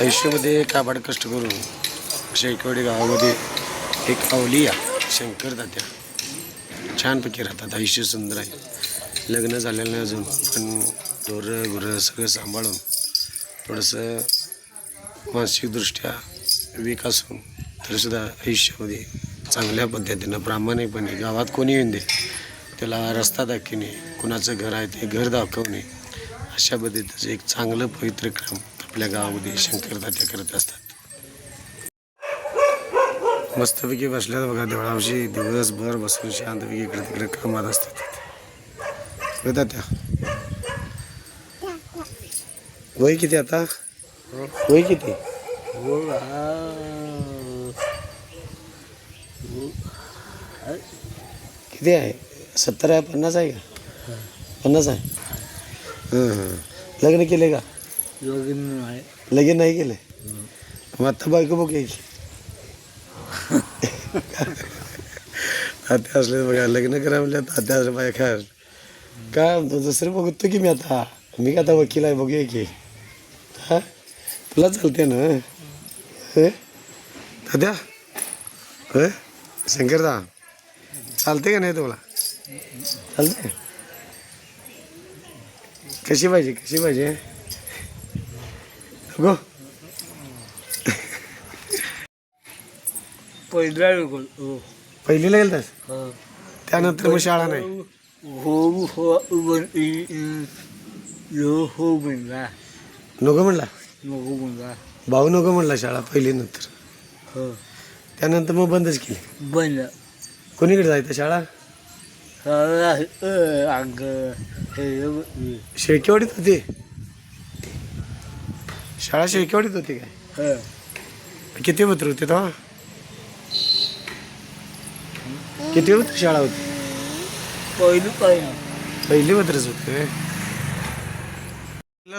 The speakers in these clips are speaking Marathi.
आयुष्यामध्ये काबाड कष्ट करून शेकवडी गावामध्ये एक अवलिया शंकर तात्या छानपैकी राहतात आयुष्य सुंदर आहे. लग्न झालेलं नाही अजून पण ढोरं गुरं सगळं सांभाळून थोडंसं मानसिकदृष्ट्या वीक असून तरीसुद्धा आयुष्यामध्ये चांगल्या पद्धतीनं प्रामाणिकपणे गावात कोणी येऊन दे त्याला रस्ता दाखविणे कुणाचं घर आहे ते घर दाखवणे अशा पद्धतीचं एक चांगलं पवित्र क्रम आपल्या गावामध्ये शंकर करत असतात. मस्तपैकी बसल्यात बघा देवळावशी. दिवसभर बसून शांतपैकी इकडे तिकडे कामात असतात. करतात त्या वय किती आता? वय किती? किती आहे? सत्तर आहे पन्नास आहे का? पन्नास आहे? लग्न केले का? लगीन नाही केले? मग आत्ता बायको बघ यायची आता असले बघा लग्न करा म्हणजे आता असले बाय खा काय दुसरं बघतो की मी आता. मी का आता वकील आहे बघूया की. हा? तुला चालते ना? हे? दाद्या होय शंकरदा? चालते का नाही तुला? चालते कशी पाहिजे कशी पाहिजे? गो. पहिला पहिलीला गेलतास? त्यानंतर मग शाळा नाही. हो हो लो हो म्हणला. नको म्हणला? नको म्हणला. भाऊ नको म्हणला शाळा पहिली नंतर हो. त्यानंतर मग बंदच केली. बनला कोणीकडे जायचं शाळा? अंग हे शेळकेवाडीत होती. शाळा शेळकेवाडीत होती काय? किती पत्र होते तेव्हा? किती पत्र शाळा होती? पहिलं पहिलं पहिली पत्रच होती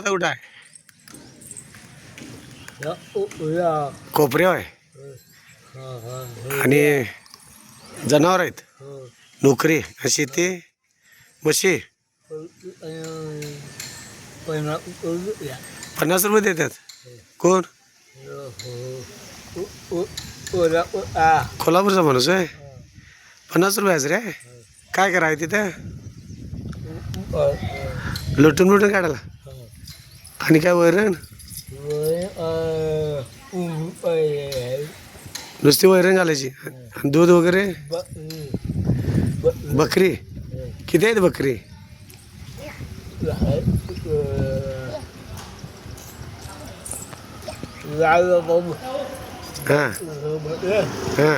कुठं आहे? कोपऱ्या आहे आणि जनावर आहेत? नोकरी आणि शेती म्हशी पन्नास रुपये देतात? कोण? कोल्हापूरचा माणूस आहे? पन्नास रुपयाच रे. काय करायचं तिथं? लुटून लुटून काढायला. आणि काय वैरण? नुसती वैरण घालायची. आणि दूध वगैरे? बकरी. किती आहेत बकरी? हां हां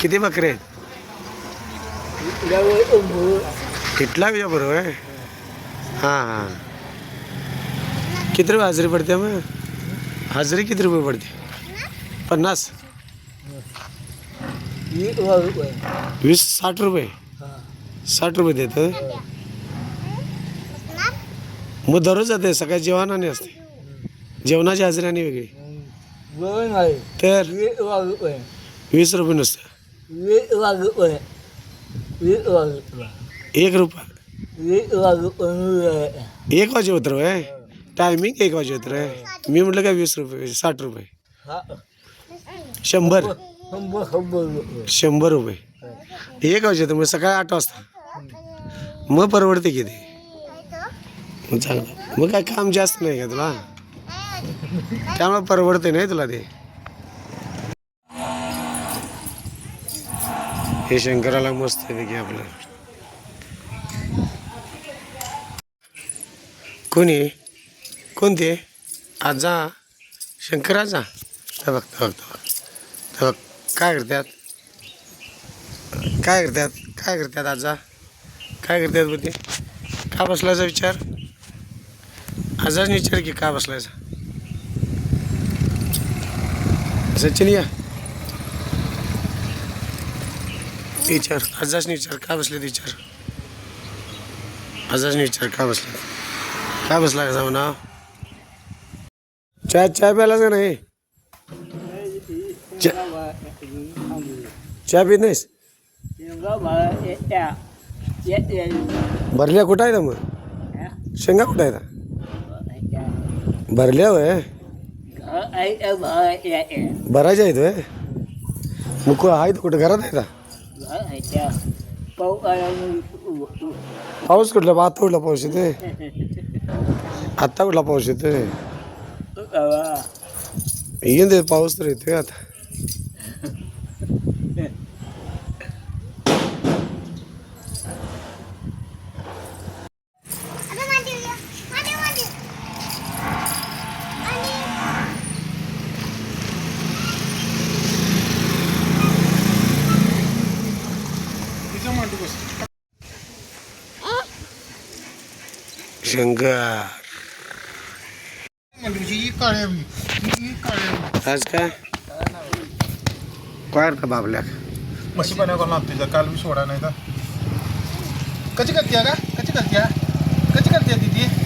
किती बकरी आहेत? इथला बी बरोबर? आहे हां हां. किती रुपये हजेरी पडते मग? हजेरी किती रुपये पडते? पन्नास? वीस साठ रुपये? साठ रुपये देतं? मग दररोज जाते सकाळी जेवण आणि असते. जेवणाची हजेरी आणि वेगळी तर? वीस रुपये नुसतं. एक रुपया. एक वाजे होतं आहे टायमिंग एक वाजे होतं आहे मी म्हटलं काय वीस रुपये साठ रुपये? शंभर. शंभर रुपये. एक वाजे मग सकाळी आठ वाजता. मग परवडते किती? चांगलं. मग काय काम जास्त नाही का तुला? त्यामुळे परवडते नाही तुला ते. हे शंकराला मस्त आहे पैकी आपलं. कोणी कोणते आजा शंकर आजा ते बघ ते बघ बघ. काय करतात काय करतात काय करतात आजा काय करतात बघ ते? का बसल्याचा विचार? आजाच विचार की का बसलायचा सचिन या विचार आजाच विचार का बसले विचार आजाच विचार का बसले का बसला का जाऊ ना चाय चाय प्यालाच का नाही चा- चहा पित नाहीस भरल्या कुठं आहे मग शेंगा कुठं आहेत भरल्या वय भरायच्या आहेत वय मग को आहेत कुठं? घरात आहे का? पाऊस कुठला? आता कुठला पाऊस येतोय? आत्ता कुठला पाऊस येतोय? येऊन दे पाऊस तर येतोय आता. शंकर आज काय? काय का बाबल्या? म्हशी पाण्या कोण तुझ्या काल मी सोडा नाही तर. कशी करते का कशी करते कशी करते